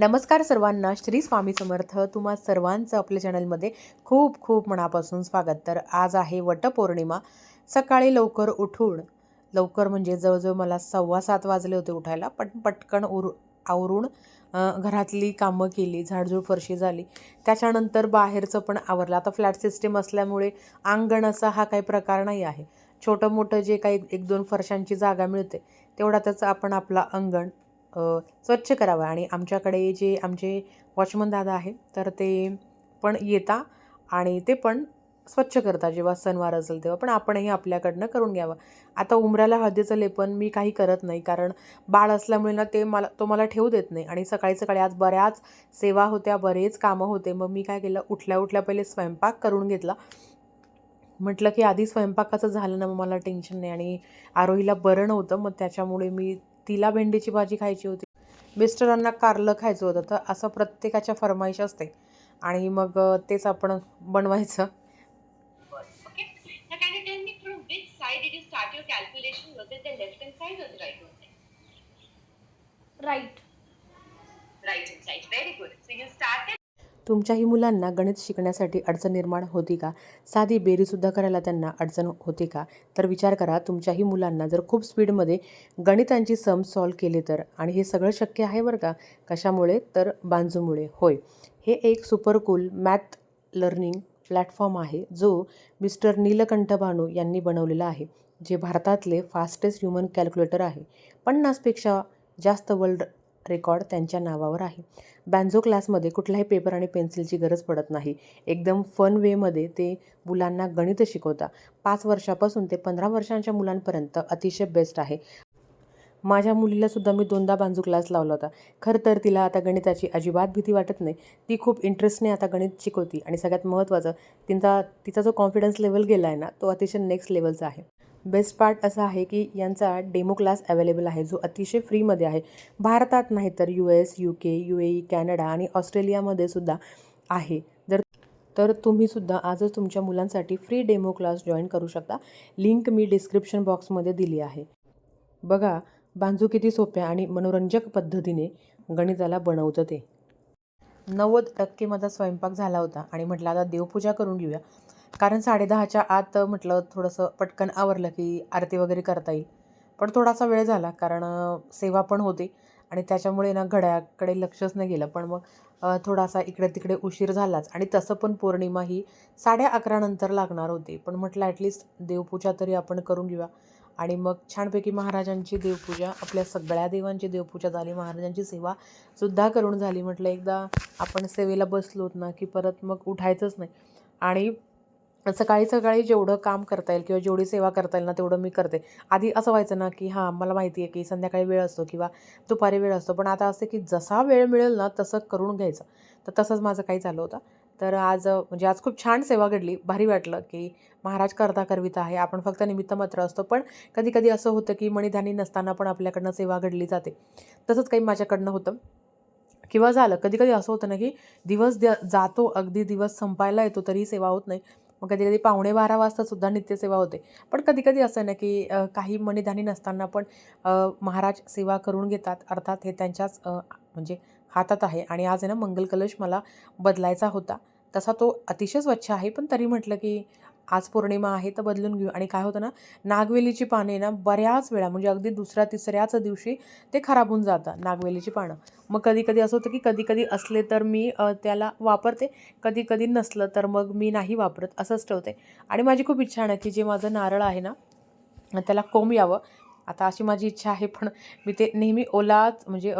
नमस्कार सर्वांना श्री स्वामी समर्थ. तुम्हा सर्वांचं आपल्या चॅनलमध्ये खूप खूप मनापासून स्वागत. तर आज आहे वटपौर्णिमा. सकाळी लवकर उठून लवकर म्हणजे जवळजवळ मला सव्वा सात वाजले होते उठायला पण पटकन उर आवरून घरातली कामं केली झाडझूड फरशी झाली. त्याच्यानंतर बाहेरचं पण आवरलं. आता फ्लॅट सिस्टीम असल्यामुळे अंगण असा हा काही प्रकार नाही आहे. छोटं मोठं जे काही एक दोन फरशांची जागा मिळते तेवढ्यातच आपण आपला अंगण स्वच्छ करावं. आणि आमच्याकडे जे आमचे वॉचमन दादा आहे तर ते पण येता आणि ते पण स्वच्छ करता जेव्हा सणवार असेल तेव्हा. पण आपणही आपल्याकडनं करून घ्यावं. आता उमऱ्याला हळदीचं लेपन मी काही करत नाही कारण बाळ असल्यामुळे ना ते मला तो मला ठेवू देत नाही. आणि सकाळी सकाळी आज बऱ्याच सेवा होत्या बरेच कामं होते. मग मी काय केलं उठल्या उठल्या पहिले स्वयंपाक करून घेतला. म्हटलं की आधी स्वयंपाकाचं झालं ना मग मला टेन्शन नाही. आणि आरोहीला बरं नव्हतं मग त्याच्यामुळे मी तिला भेंडीची भाजी खायची होती. मिस्टरांना कारलं खायचं होतं. तर असं प्रत्येकाच्या फरमाईश असते. आणि मग तेच आपण बनवायचं. Start calculation right right start तुमच्याही मुलांना गणित शिकण्यासाठी अडचण निर्माण होती का? साधी बेरीसुद्धा करायला त्यांना अडचण होती का? तर विचार करा तुमच्याही मुलांना जर खूप स्पीडमध्ये गणितांची सम सॉल्व केले तर आणि हे सगळं शक्य आहे बरं का? कशामुळे? तर बांजूमुळे. होय. हे एक super cool math learning platform आहे जो मिस्टर नीलकंठ भानू यांनी बनवलेला आहे जे भारतातले फास्टेस्ट ह्युमन कॅल्क्युलेटर आहे. पन्नासपेक्षा जास्त वर्ल्ड रेकॉर्ड त्यांच्या नावावर आहे. बँझो क्लासमध्ये कुठलाही पेपर आणि पेन्सिलची गरज पडत नाही. एकदम फन वेमध्ये ते मुलांना गणित शिकवता. पाच वर्षापासून ते पंधरा वर्षांच्या मुलांपर्यंत अतिशय बेस्ट आहे. माझ्या मुलीला सुद्धा मी दोनदा बांजू क्लास लावला होता. खरं तर तिला आता गणिताची अजिबात भीती वाटत नाही. ती खूप इंटरेस्टने आता गणित शिकवती आणि सगळ्यात महत्त्वाचं तिचा तिचा जो कॉन्फिडन्स लेवल गेला आहे ना तो अतिशय नेक्स्ट लेवलचा आहे. बेस्ट पार्ट असा आहे की यांचा डेमो क्लास अवेलेबल आहे जो अतिशय फ्रीमध्ये आहे. भारतात नाही तर U S U K U A E Canada आणि ऑस्ट्रेलियामध्ये सुद्धा आहे. जर तर तुम्हीसुद्धा आजच तुमच्या मुलांसाठी फ्री डेमो क्लास जॉईन करू शकता. लिंक मी डिस्क्रिप्शन बॉक्समध्ये दिली आहे. बघा बांजू किती सोप्या आणि मनोरंजक पद्धतीने गणिताला बनवतं ते. नव्वद टक्के माझा स्वयंपाक झाला होता आणि म्हटलं आता देवपूजा करून घेऊया. कारण साडेदहाच्या आत म्हटलं थोडंसं पटकन आवरलं की आरती वगैरे करता येईल. पण थोडासा वेळ झाला कारण सेवा पण होती आणि त्याच्यामुळे ना घड्याकडे लक्षच नाही गेलं. पण मग थोडासा इकडे तिकडे उशीर झालाच आणि तसं पण पौर्णिमा ही साडे अकरानंतर लागणार होती. पण म्हटलं ॲटलिस्ट देवपूजा तरी आपण करून घेऊया. आणि मग छानपैकी महाराजांची देवपूजा आपल्या सगळ्या देवांची देवपूजा झाली. महाराजांची सेवा सुद्धा करून झाली. म्हटलं एकदा आपण सेवेला बसलोत ना की परत मग उठायचंच नाही. आणि सकाळी सकाळी जेवढं काम करता येईल किंवा जेवढी सेवा करता येईल ना तेवढं मी करते. आधी असं व्हायचं ना की हां मला माहिती आहे की संध्याकाळी वेळ असतो किंवा दुपारी वेळ असतो. पण आता असं की जसा वेळ मिळेल ना तसं करून घ्यायचं. तर तसंच माझं काही चालू होतं. तर आज म्हणजे आज खूप छान सेवा घडली. भारी वाटलं की महाराज करता करविता आहे. आपण फक्त निमित्त मात्र असतो. पण कधी कधी असं होतं की मणिधानी नसताना पण आपल्याकडनं सेवा घडली जाते. तसंच काही माझ्याकडनं होतं. किंवा झालं. कधी कधी असं होतं ना की दिवस द्या जातो अगदी दिवस संपायला येतो तरी सेवा होत नाही. मग कधी कधी पावणे बारा वाजतासुद्धा नित्यसेवा होते. पण कधी कधी असं ना की काही मणिधानी नसताना पण महाराज सेवा करून घेतात. अर्थात हे त्यांच्याच म्हणजे हातात आहे. आणि आज आहे ना मंगल कलश मला बदलायचा होता. तसा तो अतिशय स्वच्छ आहे. पण तरी म्हटलं की आज पौर्णिमा आहे तर बदलून घेऊ. आणि काय होतं ना नागवेलीची पाने ना बऱ्याच वेळा म्हणजे अगदी दुसऱ्या तिसऱ्याच दिवशी ते खराब होऊन जातात नागवेलीची पानं. मग कधी कधी असं होतं की कधी कधी असले तर मी त्याला वापरते. कधी कधी नसलं तर मग मी नाही वापरत असंच ठेवते. आणि माझी खूप इच्छा आहे ना की जे माझं नारळ आहे ना त्याला कोंब यावं. आता अशी माझी इच्छा आहे पण मी ते नेहमी ओलाच म्हणजे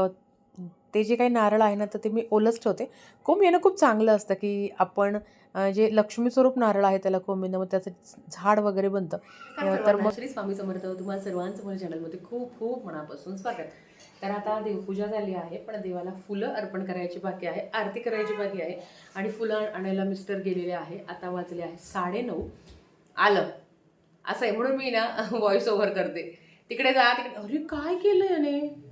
ते जे काही नारळ आहे ना तर ते मी ओलंच ठेवते. कोंब येणं खूप चांगलं असतं की आपण जे लक्ष्मी स्वरूप नारळ आहे त्याला कोंब येणं मग त्याचं झाड वगैरे बनतं. तर मग श्री स्वामी समर्थ तुम्हाला सर्वांचं माझ्या चॅनलमध्ये खूप खूप मनापासून स्वागत. तर आता देवपूजा झाली आहे पण देवाला फुलं अर्पण करायची बाकी आहे आरती करायची बाकी आहे आणि फुलं आणायला मिस्टर गेलेले आहे. आता वाजले आहे साडेनऊ. आलं. असं आहे म्हणून मी ना व्हॉइस ओव्हर करते. तिकडे जा तिकडे अरे काय केलं याने?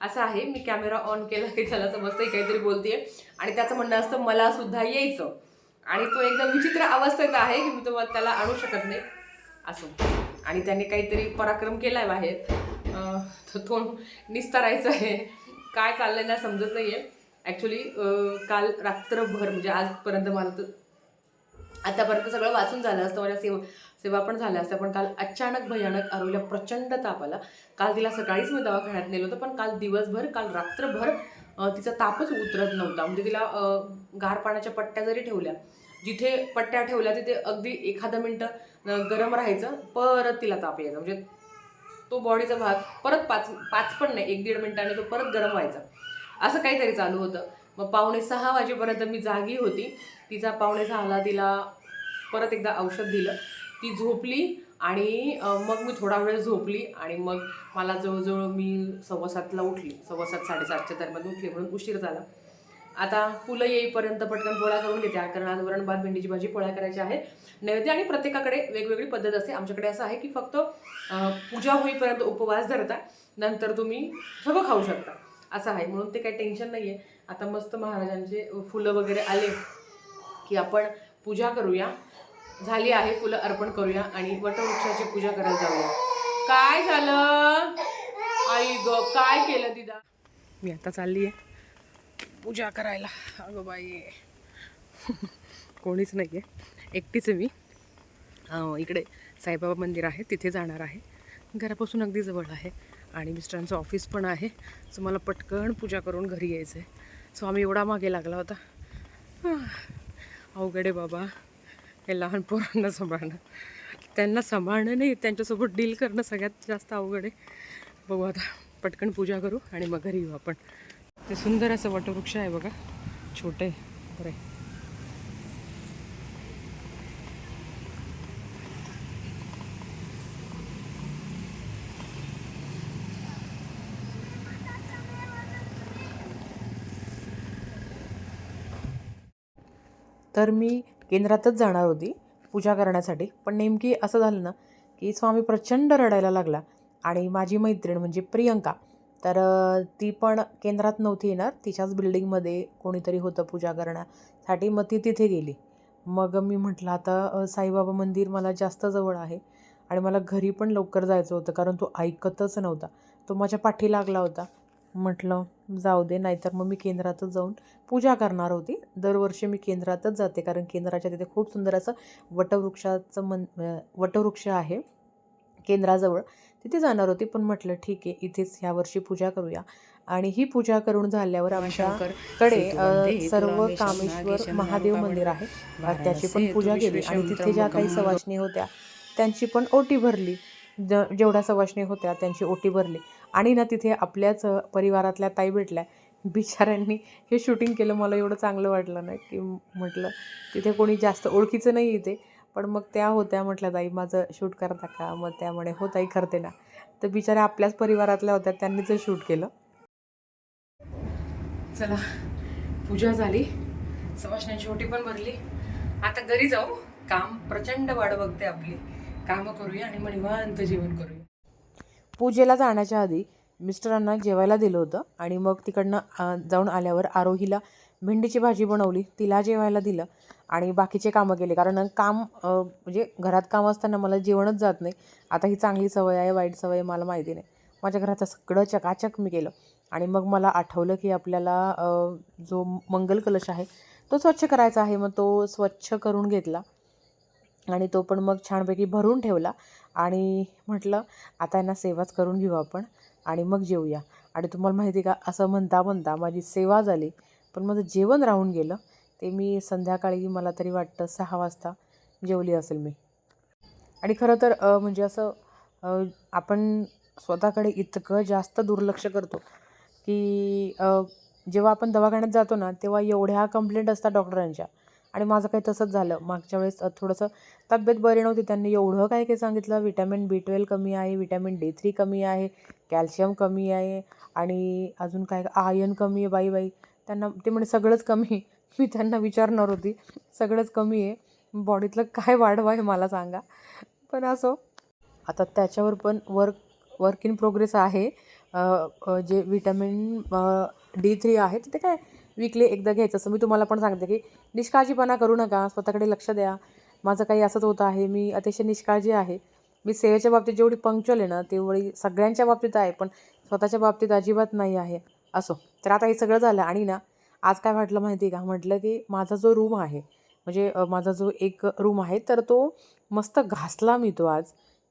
असं आहे मी कॅमेरा ऑन केला की त्याला समजतं काहीतरी बोलतेय. आणि त्याचं म्हणणं असतं मला सुद्धा यायचं. आणि तो एकदम विचित्र अवस्थेत आहे की मी तुम्हाला त्याला आणू शकत नाही असो. आणि त्याने काहीतरी पराक्रम केला आहे बाहेर. तर तो निस्तारायचा आहे. काय चाललंय ना समजत नाही आहे ॲक्च्युली काल रात्रभर म्हणजे आजपर्यंत मला तर आतापर्यंत सगळं वाचून झालं असतं माझ्या सेवा सेवा पण झाल्या असत्या पण काल अचानक भयानक आरोग्या प्रचंड ताप आला. काल तिला सकाळीच मी दवाखान्यात नेलं होतं पण काल दिवसभर काल रात्रभर तिचा तापच उतरत नव्हता. म्हणजे तिला गार पाण्याच्या पट्ट्या जरी ठेवल्या जिथे पट्ट्या ठेवल्या तिथे अगदी एखादं मिनटं गरम राहायचं परत तिला ताप यायचा. म्हणजे तो बॉडीचा भाग परत पाच पाच पण नाही एक दीड मिनटाने तो परत गरम व्हायचा. असं काहीतरी चालू होतं. मग पावणे सहा वाजेपर्यंत मी जागी होती. तिचा पावणे सहाला तिला परत एकदा औषध दिलं. ती झोपली आणि मग मी थोडा वेळ झोपली आणि मग मला जवळजवळ मी सव्वा सातला उठली. सव्वा सात साडेसातच्या दरम्यान उठली म्हणून उशीर झाला. आता फुलं येईपर्यंत पटकन पोळ्या करून घेते. कारण आज वरण भात भेंडीची भाजी पोळ्या करायची आहे. नैवेद्य आणि प्रत्येकाकडे वेगवेगळी पद्धत असते. आमच्याकडे असं आहे की फक्त पूजा होईपर्यंत उपवास धरता नंतर तुम्ही सगळं खाऊ शकता. असं आहे. म्हणून ते काही टेन्शन नाही आहे आता मस्त महाराजांचे फुलं वगैरे आले की आपण पूजा करूया. झाली आहे फुलं अर्पण करूया आणि वटवृक्षाची पूजा करायला जाऊया. काय झालं? आई ग काय केलं दिदा? मी आता चालली आहे पूजा करायला. अगं बाई. कोणीच नाही आहे एकटीच आहे मी. इकडे साईबाबा मंदिर आहे तिथे जाणार आहे. घरापासून अगदी जवळ आहे. आणि मिस्टरांचं ऑफिस पण आहे. सो मला पटकन पूजा करून घरी यायचं आहे सो आम्ही एवढा मागे लागला होता. अवघड आहे बाबा. हे लहान पोरांना सांभाळणं. त्यांना सांभाळणं नाही त्यांच्यासोबत डील करणं सगळ्यात जास्त अवघड आहे. बघू आता पटकन पूजा करू आणि मग घरी येऊ आपण. ते सुंदर असं वटवृक्ष आहे बघा. छोटं आहे बरं आहे. तर मी केंद्रातच जाणार होती पूजा करण्यासाठी. पण नेमकी असं झालं ना की स्वामी प्रचंड रडायला लागला आणि माझी मैत्रीण म्हणजे प्रियंका तर ती पण केंद्रात नव्हती येणार. तिच्याच बिल्डिंगमध्ये कोणीतरी होतं पूजा करण्यासाठी. मग ती तिथे गेली. मग मी म्हटलं आता साईबाबा मंदिर मला जास्त जवळ आहे आणि मला घरी पण लवकर जायचं होतं कारण तो ऐकतच नव्हता. तो माझ्या पाठी लागला होता. म्हटलं जाऊ दे नाहीतर मग मी केंद्रातच जाऊन पूजा करणार होती. दरवर्षी मी केंद्रातच जाते कारण केंद्राच्या तिथे खूप सुंदर असं वटवृक्षाचं मन वटवृक्ष आहे केंद्राजवळ. तिथे जाणार होती पण म्हटलं ठीक आहे इथेच ह्या वर्षी पूजा करूया. आणि ही पूजा करून झाल्यावर आमच्याकडे सर्व कामेश्वर महादेव मंदिर आहे. त्याची पण पूजा केली आणि तिथे ज्या काही सवासणी होत्या त्यांची पण ओटी भरली. ज जेवढ्या सवासणी होत्या त्यांची ओटी भरली. आणि ना तिथे आपल्याच परिवारातल्या ताई भेटल्या. बिचाऱ्यांनी हे शूटिंग केलं मला एवढं चांगलं वाटलं ना की म्हटलं तिथे कोणी जास्त ओळखीचं नाही इथे. पण मग त्या होत्या म्हटलं ताई माझं शूट करता का? मग त्यामुळे हो ताई करते ना. तर बिचाऱ्या आपल्याच परिवारातल्या होत्या त्यांनी त्यांनीच शूट केलं. चला पूजा झाली. सवाशण्यांची ओटी पण भरली. आता घरी जाऊ. काम प्रचंड वाढ बघते आपली. कामं करूया आणि मग निवांत जेवण करूया. पूजेला जाण्याच्या आधी मिस्टरांना जेवायला दिलं होतं आणि मग तिकडनं जाऊन आल्यावर आरोहीला भेंडीची भाजी बनवली तिला जेवायला दिलं आणि बाकीचे कामं केले. कारण काम म्हणजे घरात काम असताना मला जेवणच जात नाही. आता ही चांगली सवय आहे वाईट सवय मला माहिती नाही. माझ्या घराचं सगळं चकाचक मी केलं आणि मग मला आठवलं की आपल्याला जो मंगल कलश आहे तो स्वच्छ करायचा आहे. मग तो स्वच्छ करून घेतला आणि तो पण मग छानपैकी भरून ठेवला. आणि म्हटलं आता यांना सेवाच करून घेऊ आपण आणि मग जेवूया आणि तुम्हाला माहिती आहे का असं म्हणता म्हणता माझी सेवा झाली. पण माझं जेवण राहून गेलं. ते मी संध्याकाळी मला तरी वाटतं सहा वाजता जेवली असेल मी. आणि खरं तर म्हणजे असं आपण स्वतःकडे इतकं जास्त दुर्लक्ष करतो की जेव्हा आपण दवाखान्यात जातो ना तेव्हा एवढ्या कंप्लेंट असतात डॉक्टरांच्या. आणि माझं काही तसंच झालं. मागच्या वेळेस थोडंसं तब्येत बरी नव्हती. त्यांनी एवढं काय काय सांगितलं? विटॅमिन बी ट्वेल्व कमी आहे विटॅमिन डी थ्री कमी आहे कॅल्शियम कमी आहे आणि अजून काय आयन कमी आहे बाई बाई. त्यांना ते म्हणजे सगळंच कमी मी त्यांना विचारणार होती सगळंच कमी आहे. बॉडीतलं काय वाढवा आहे मला सांगा. पण असो. आता त्याच्यावर पण वर्क वर्क इन प्रोग्रेस आहे. जे विटॅमिन डी थ्री आहे ते काय वीकली एकदा घ्यायचं. असं मी तुम्हाला पण सांगते की निष्काळजीपणा करू नका. स्वतःकडे लक्ष द्या. माझं काही असंच होतं आहे. मी अतिशय निष्काळजी आहे. मी सेवेच्या बाबतीत जेवढी पंक्च्युअल आहे ना तेवढी सगळ्यांच्या बाबतीत आहे पण स्वतःच्या बाबतीत अजिबात नाही आहे. असो. तर आता हे सगळं झालं आणि ना आज काय वाटलं माहिती आहे का? म्हटलं की माझा जो रूम आहे म्हणजे माझा जो एक रूम आहे तर तो मस्त घासला मी तो आज.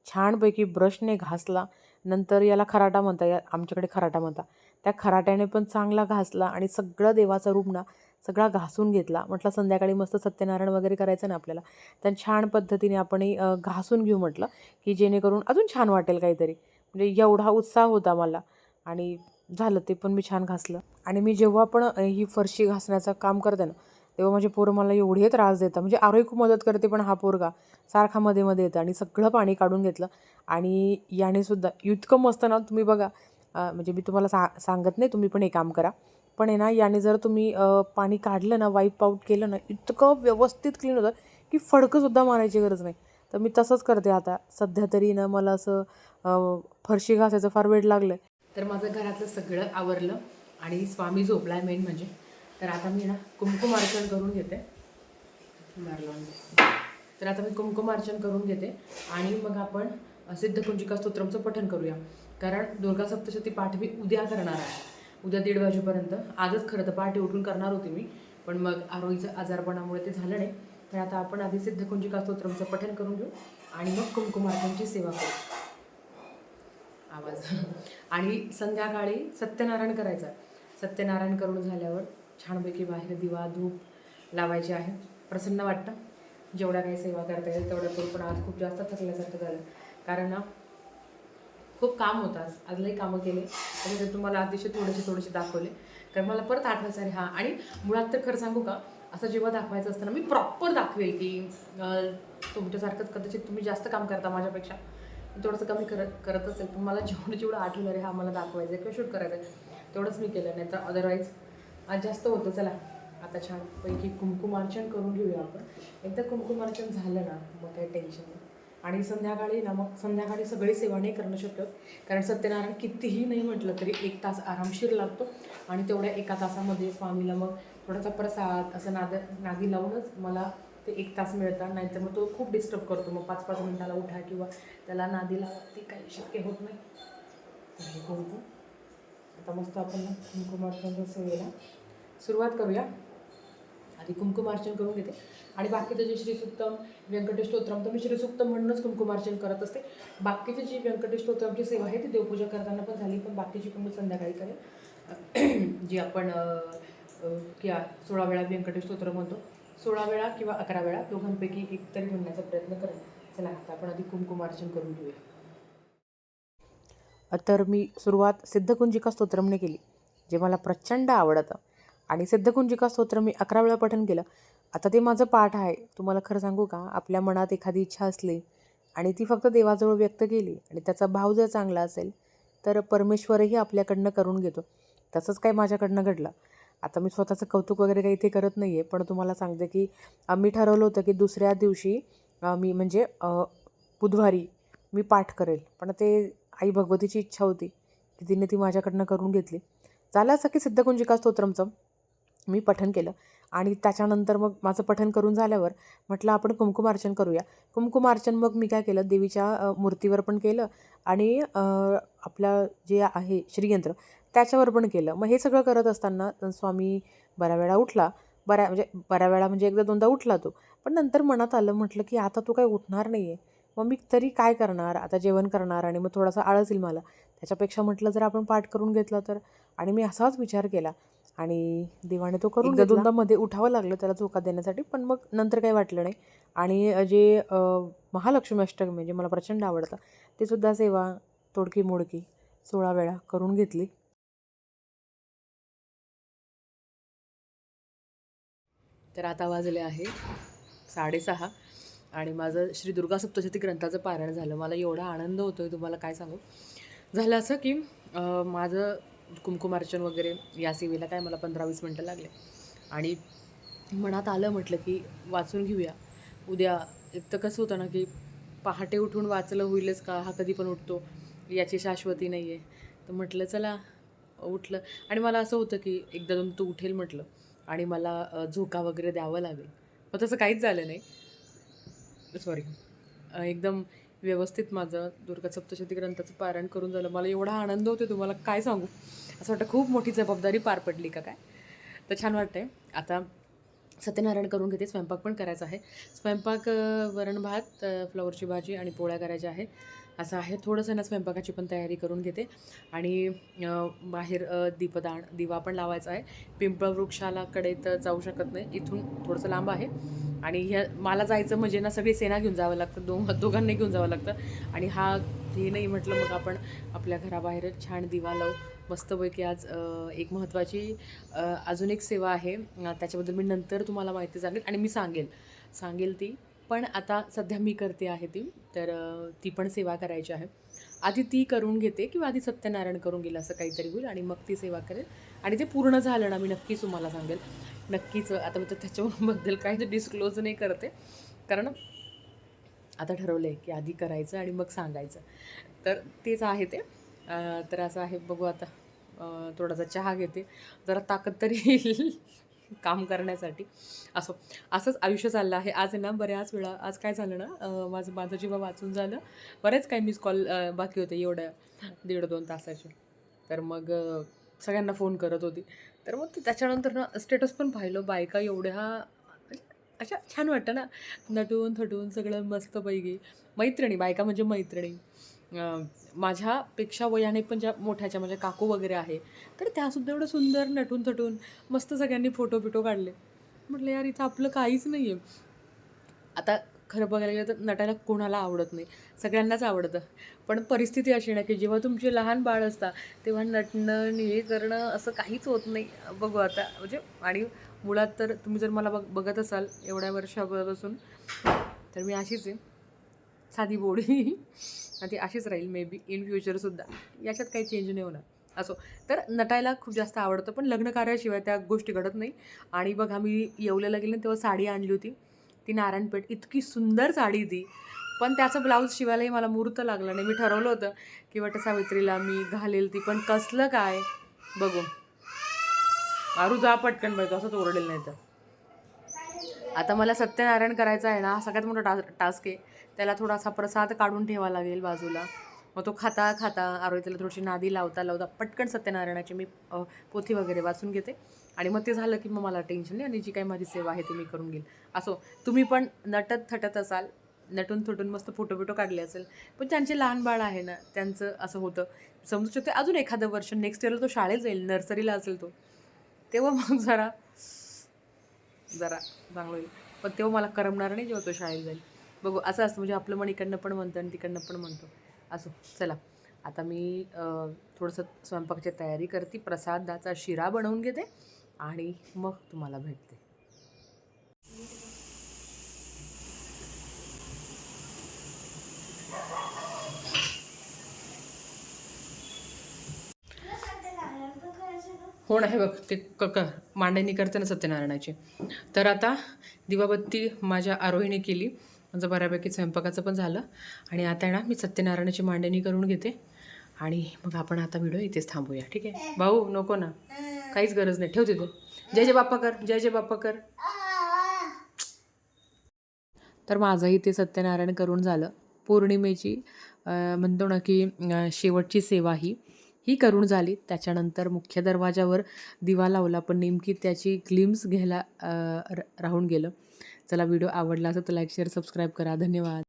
छानपैकी ब्रशने घासला. नंतर याला खराटा म्हणता या आमच्याकडे खराटा म्हणता. त्या खराट्याने पण चांगला घासला आणि सगळं देवाचा रूप ना सगळा घासून घेतला. म्हटलं संध्याकाळी मस्त सत्यनारायण वगैरे करायचं ना आपल्याला तर छान पद्धतीने आपण घासून घेऊ म्हटलं की जेणेकरून अजून छान वाटेल काहीतरी. म्हणजे एवढा उत्साह होता मला आणि झालं ते पण मी छान घासलं. आणि मी जेव्हा पण ही फरशी घासण्याचं काम करते ना तेव्हा माझे पोरं मला एवढे त्रास देतात. म्हणजे आरोही खूप मदत करते पण हा पोरगा सारखा मध्ये मध्ये येतं आणि सगळं पाणी काढून घेतलं. आणि याने सुद्धा इतकं मस्त ना तुम्ही बघा म्हणजे मी तुम्हाला सा सांगत नाही तुम्ही पण हे काम करा. पण आहे ना याने जर तुम्ही पाणी काढलं ना वाईप आऊट केलं ना इतकं व्यवस्थित क्लीन होतं की फडकंसुद्धा मारायची गरज नाही. तर मी तसंच करते आता. सध्या तरी ना मला असं फरशी घासायचं फार वेळ लागलं आहे तर माझं घरातलं सगळं आवरलं आणि स्वामी झोपला आहे मेन म्हणजे. तर आता मी ना कुंकुमार्चन करून घेते. तर आता मी कुंकुमार्चन करून घेते. आणि मग आपण सिद्धकुंजिका स्तोत्रमचं पठण करूया. कारण दुर्गा सप्तशती पाठ मी उद्या करणार आहे. उद्या दीड वाजेपर्यंत. आजच खरं तर पाठ उठून करणार होते मी पण मग आरोहीचं आजारपणामुळे ते झालं नाही. तर आता आपण आधी सिद्धकुंजिका स्तोत्रमचं पठण करून घेऊ आणि मग कुंकुमार्थांची सेवा करू. आवाज. आणि संध्याकाळी सत्यनारायण करायचा सत्यनारायण करून झाल्यावर छानपैकी बाहेर दिवा धूप लावायचे आहे. प्रसन्न वाटतं. जेवढ्या काही सेवा करता येईल तेवढ्या करून पण आज खूप जास्त थकल्यासारखं झालं. कारण ना खूप काम होतं आज. आजलाही लई कामं केले. आणि ते तुम्हाला अतिशय थोडेसे थोडेसे दाखवले. कारण मला परत आठवायचं आहे. हा आणि मुळात तर खरं सांगू का असं जेव्हा दाखवायचं असतं ना मी प्रॉपर दाखवेल की तुमच्यासारखंच कदाचित तुम्ही जास्त काम करता माझ्यापेक्षा. थोडंसं कमी करत करत असेल पण मला जेवढं जेवढं आठवलं रे हा मला दाखवायचं आहे किंवा शूट करायचं आहे तेवढंच मी केलं. नाही तर अदरवाईज आज जास्त होतं. चला आता छानपैकी कुमकुमार्चन करून घेऊया आपण. एकदा कुमकुमार्चन झालं ना मग काही टेन्शन नाही. आणि संध्याकाळी ना मग संध्याकाळी सगळी सेवा नाही करणं शक्य. कारण सत्यनारायण कितीही नाही म्हटलं तरी एक तास आरामशीर लागतो. आणि तेवढ्या एका तासामध्ये स्वामीला मग थोडासा प्रसाद असं नाद नादी लावूनच मला ते एक तास मिळतात. नाहीतर मग तो खूप डिस्टर्ब करतो. मग पाच पाच मिनिटाला उठा किंवा त्याला नादी लावा. ते काही शक्य होत नाही. हे करतो आता मस्त आपण कुमार सेवेला सुरुवात करूया. आधी कुंकुमार्चन करून घेते. आणि बाकीचं जे श्रीसुक्तम व्यंकटेश स्तोत्रम तर मी श्रीसुक्तम म्हणूनच कुंकुमार्चन करत असते. बाकीची जी व्यंकटेश स्तोत्रमची सेवा आहे ती देवपूजा करताना पण झाली पण बाकीची पण मी संध्याकाळी करेन. जी आपण किंवा सोळा वेळा व्यंकटेश स्तोत्र म्हणतो. सोळा वेळा किंवा अकरा वेळा दोघांपैकी एक तरी म्हणण्याचा प्रयत्न करेन. चला आता आपण आधी कुंकुमार्चन करून घेऊया. तर मी सुरुवात सिद्धकुंजिका स्तोत्रमने केली जे मला प्रचंड आवडतं. आणि सिद्धकुंजिका स्तोत्र मी अकरा वेळा पठण केलं. आता ते माझं पाठ आहे. तुम्हाला खरं सांगू का? आपल्या मनात एखादी इच्छा असली आणि ती फक्त देवाजवळ व्यक्त केली आणि त्याचा भाव जर चांगला असेल तर परमेश्वरही आपल्याकडनं करून घेतो. तसंच काही माझ्याकडनं घडलं. आता मी स्वतःचं कौतुक वगैरे काही इथे करत नाही आहे पण तुम्हाला सांगते की आम्ही ठरवलं होतं की दुसऱ्या दिवशी मी म्हणजे बुधवारी मी पाठ करेल. पण ते आई भगवतीची इच्छा होती की तिने ती माझ्याकडनं करून घेतली. झालं असं की सिद्धकुंजिका स्तोत्रमचं? मी पठण केलं. आणि त्याच्यानंतर मग माझं पठण करून झाल्यावर म्हटलं आपण कुमकुमार्चन करूया. कुमकुमार्चन मग मी काय केलं देवीच्या मूर्तीवर पण केलं आणि आपलं जे आहे श्रीयंत्र त्याच्यावर पण केलं. मग हे सगळं करत असताना स्वामी बऱ्या वेळा उठला. बऱ्या म्हणजे बऱ्या वेळा म्हणजे एकदा दोनदा उठला तो. पण नंतर मनात आलं म्हटलं की आता तो काही उठणार नाही आहे मग मी तरी काय करणार? आता जेवण करणार आणि मग थोडासा आळस येईल मला. त्याच्यापेक्षा म्हटलं जर आपण पाठ करून घेतला तर. आणि मी असाच विचार केला. आणि देवाने तो करून दोनदा मध्ये उठावं लागलं त्याला चोका देण्यासाठी पण मग नंतर काही वाटलं नाही. आणि जे महालक्ष्मी अष्टक म्हणजे मला प्रचंड आवडतं ते सुद्धा सेवा तोडकी मोडकी सोळा वेळा करून घेतली. तर आता वाजले आहे साडेसहा आणि माझं श्री दुर्गा सप्तशती ग्रंथाचं पारायण झालं. मला एवढा आनंद होतो आहे तुम्हाला काय सांगू? झालं असं की माझं कुमकुमार्चन वगैरे या सेवेला काय मला पंधरा वीस मिनटं लागले. आणि मनात आलं म्हटलं की वाचून घेऊया. उद्या एक तर कसं होतं ना की पहाटे उठून वाचलं होईलच का? हा कधी पण उठतो. याची शाश्वती नाही आहे तर म्हटलं चला उठलं. आणि मला असं होतं की एकदा दोन तू उठेल म्हटलं आणि मला झोका वगैरे द्यावं लागेल. मग तसं काहीच झालं नाही. सॉरी एकदम व्यवस्थित माझं दुर्गा सप्तशती ग्रंथाचं पारायण करून झालं. मला एवढा आनंद होतो तुम्हाला काय सांगू? असं वाटतं खूप मोठी जबाबदारी पार पडली का काय? तर छान वाटतंय. आता सत्यनारायण करून घेते. स्वयंपाक पण करायचा आहे. स्वयंपाक वरण भात फ्लॉवरची भाजी आणि पोळ्या करायच्या आहे. असं आहे. थोडंसं ना स्वयंपाकाची पण तयारी करून घेते. आणि बाहेर दीपदान दिवा पण लावायचा आहे. पिंपळ वृक्षाला कडे तर जाऊ शकत नाही. इथून थोडंसं लांब आहे. आणि ह्या मला जायचं म्हणजे ना सगळी सेना घेऊन जावं लागतं दोन दोघांनी घेऊन जावं लागतं. आणि हा हे नाही म्हटलं मग आपण आपल्या घराबाहेरच छान दिवा लावू. मस्तपैकी आज एक महत्त्वाची अजून एक सेवा आहे. त्याच्याबद्दल मी नंतर तुम्हाला माहिती सांगेल आणि मी सांगेल. सांगेल ती. पण आता सध्या मी करते आहे ती. तर ती पण सेवा करायची आहे. आधी ती करून घेते किंवा आधी सत्यनारायण करून गेलं असं काहीतरी होईल आणि मग ती सेवा करेल. आणि ते पूर्ण झालं ना मी नक्कीच तुम्हाला सांगेल. नक्कीच आता मी तर त्याच्याबद्दल काही डिस्क्लोज नाही करते. कारण आता ठरवलं आहे की आधी करायचं आणि मग सांगायचं. तर तेच आहे ते. तर असं आहे बघू आता. थोडासा चहा घेते. जरा ताकद तरी येईल. काम करण्यासाठी. असो. असंच आयुष्य चाललं आहे. आज ना बऱ्याच वेळा आज काय झालं ना माझं माझं जेव्हा वाचून झालं बरेच काही मिस कॉल बाकी होते एवढ्या दीड दोन तासाचे. तर मग सगळ्यांना फोन करत होती. तर मग ते त्याच्यानंतर ना स्टेटस पण पाहिलं. बायका एवढ्या अशा छान वाटतं ना. नटून थटून सगळं मस्तपैकी मैत्रिणी बायका म्हणजे मैत्रिणी. माझ्यापेक्षा वयाने पण ज्या मोठ्याच्या माझ्या काकू वगैरे आहे तर त्यासुद्धा एवढं सुंदर नटून थटून मस्त सगळ्यांनी फोटो बिटो काढले. म्हटलं यार इथं आपलं काहीच नाही आहे आता खरं बघायला गेलं तर नटायला कोणाला आवडत नाही. सगळ्यांनाच आवडतं. पण परिस्थिती अशी ना की जेव्हा तुमचे लहान बाळ असता तेव्हा नटणं आणि हे करणं असं काहीच होत नाही. बघू आता म्हणजे आणि मुळात तर तुम्ही जर मला बघ बघत असाल एवढ्या वर्षापासून तर मी अशीच आहे. साधी बोडी. ती अशीच राहील मे बी इन फ्युचरसुद्धा याच्यात काही चेंज नाही होणार. असो. तर नटायला खूप जास्त आवडतं पण लग्न कार्याशिवाय त्या गोष्टी घडत नाही. आणि बघा मी येवल्याला गेलो ना तेव्हा साडी आणली होती. ती नारायणपेठ इतकी सुंदर साडी ती पण त्याचं ब्लाऊज शिवायलाही मला मुहूर्त लागला नाही. मी ठरवलं होतं की वट सावित्रीला मी घालेल ती पण कसलं काय? बघू. मारू जा पटकन बघ असंच ओरडेल नाही तर आता मला सत्यनारायण करायचं आहे ना हा सगळ्यात मोठा टास्क टास्क आहे. त्याला थोडासा प्रसाद काढून ठेवा लागेल बाजूला. मग तो खाता खाता आरोग्याला थोडीशी नादी लावता लावता पटकन सत्यनारायणाची मी पोथी वगैरे वाचून घेते. आणि मग ते झालं की मग मला टेन्शन नाही आणि जी काही माझी सेवा आहे ती मी करून घेईल. असो तुम्ही पण नटत थटत असाल नटून थटून मस्त फोटो बिटो काढले असेल पण ज्यांचे लहान बाळ आहे ना त्यांचं असं होतं. समजू शकते अजून एखादं वर्ष नेक्स्ट इयरला तो शाळेत जाईल नर्सरीला असेल तो. तेव्हा मग जरा जरा चांगलं होईल. पण तेव्हा मला करमणार नाही जेव्हा तो शाळेत जाईल. बघू असं असतं. म्हणजे आपलं मन इकडनं पण म्हणतं आणि तिकडनं पण म्हणतो. असो चला. आता मी अं, थोडंसं स्वयंपाकाची तयारी करते. प्रसादाचा शिरा बनवून घेते आणि मग तुम्हाला भेटते. हो ना हे बघ? ते क क मांडणी करते ना सत्यनारायणाची. तर आता दिवाबत्ती माझ्या आरोहीने केली. माझं बऱ्यापैकी स्वयंपाकाचं पण झालं. आणि आता आहे ना मी सत्यनारायणाची मांडणी करून घेते. आणि मग आपण आता व्हिडिओ इथेच थांबूया ठीक आहे? भाऊ नको ना. काहीच गरज नाही. ठेव तिथे जय जय बाप्पा कर जय जय बाप्पा कर. तर माझंही ते सत्यनारायण करून झालं. पौर्णिमेची म्हणतो ना की शेवटची सेवा ही. ही करून झाली. त्याच्यानंतर मुख्य दरवाजावर दिवा लावला पण नेमकी त्याची ग्लिम्स घ्यायला राहून गेलं. चला व्हिडिओ आवडला असेल तर लाईक शेअर सबस्क्राईब करा. धन्यवाद.